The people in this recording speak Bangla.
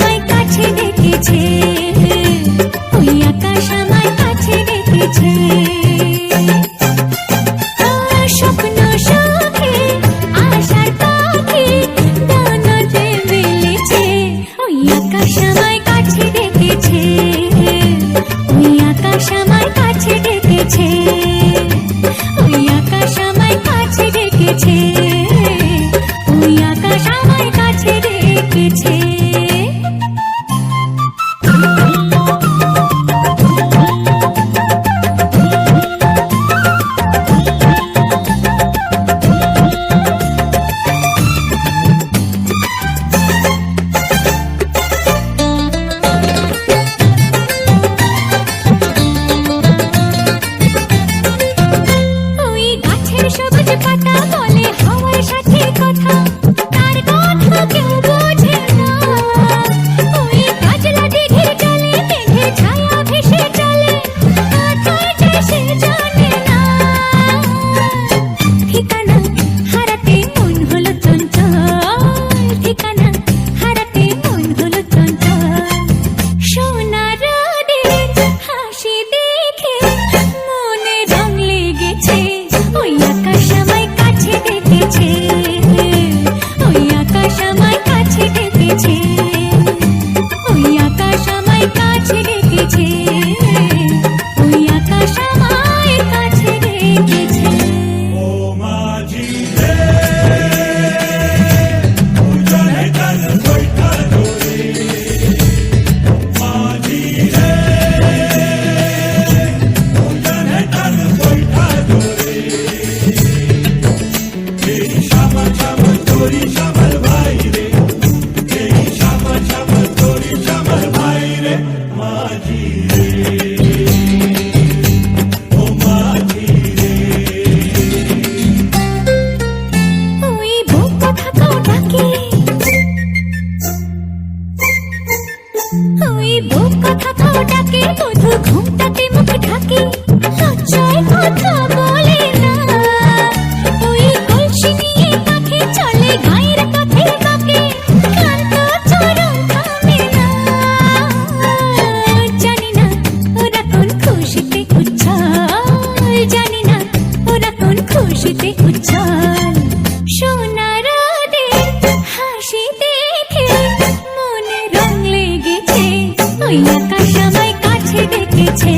আমায় কাছে দেখেছে ওই আকাশ আমায় কাছে ডেকেছে ওই আকাশ আমায় কাছে ডেকেছে।